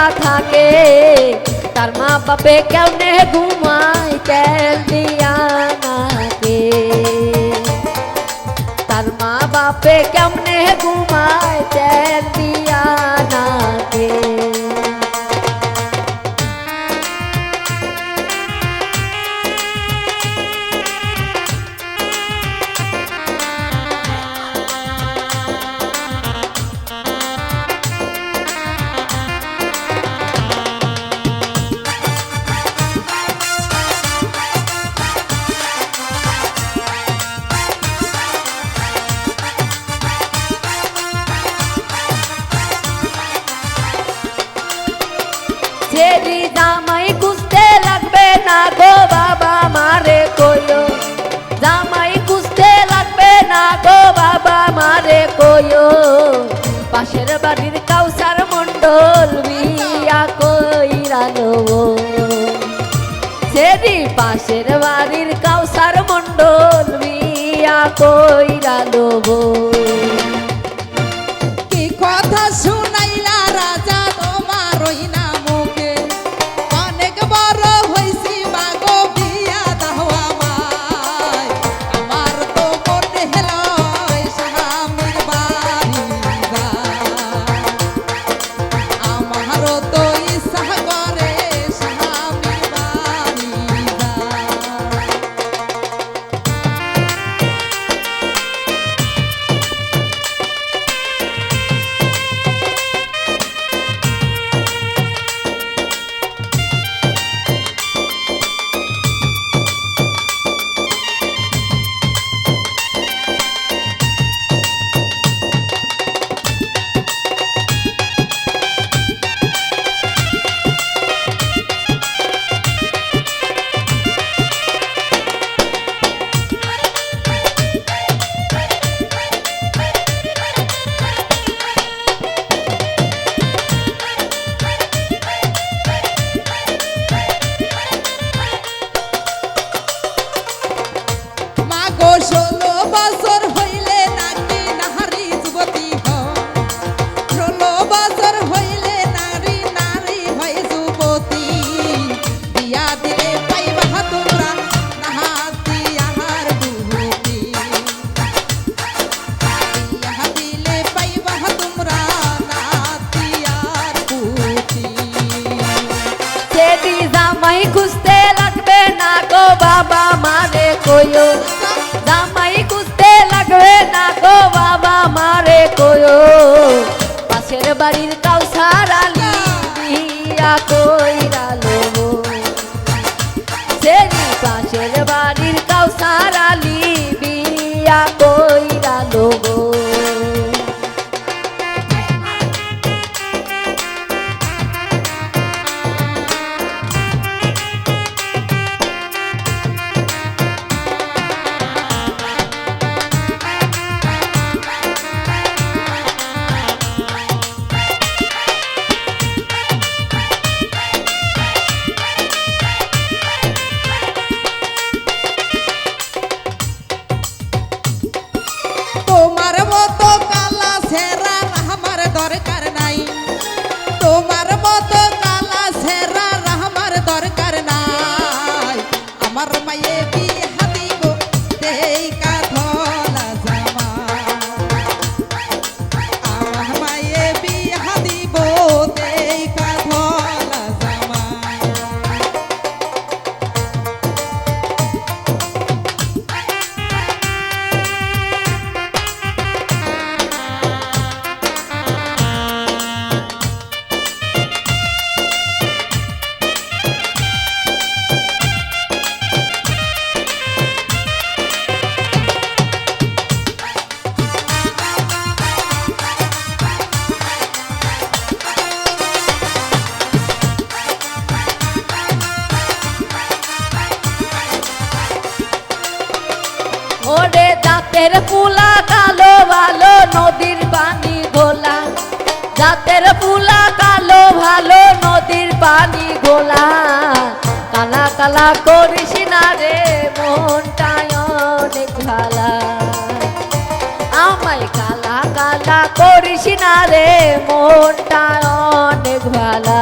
পড়া থাকে। তার মা বাপে কেমনে ঘুমায় তেল দিয়া নাকে? তার মা বাপে কেমনে রে পাশের বাড়ির কাউসার মন্ডল মিয়া কইরা দেবো। কয়ো জামাই খুঁজতে লাগবে না গো বাবা মারে কয়ো পাশের বাড়ির marmaya জাতের পুলা কালো ভালো, নদীর পানি গোলা জাতের পুলা কালো ভালো, নদীর পানি গোলা কালা কালা করিস না রে মনটায় অনেক ভালা। আমায় কালা কালা করিস না রে মনটায় অনেক ভালা।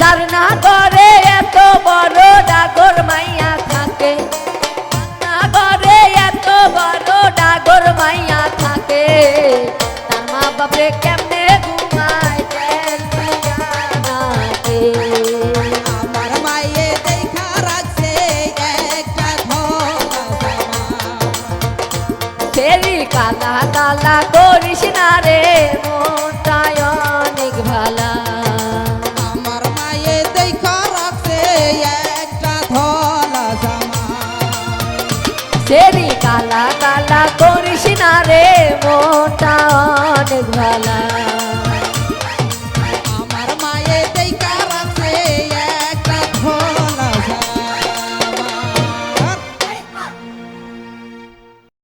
যার না করে এত বড় ডাগর মাইয়া থাকে। না করে এত বড় ডাগর মাইয়া থাকে। তার মা বাপরে কেমনে ঘুমায় কালা কালা করিস না রে মন। মনটা অনেক ভালা।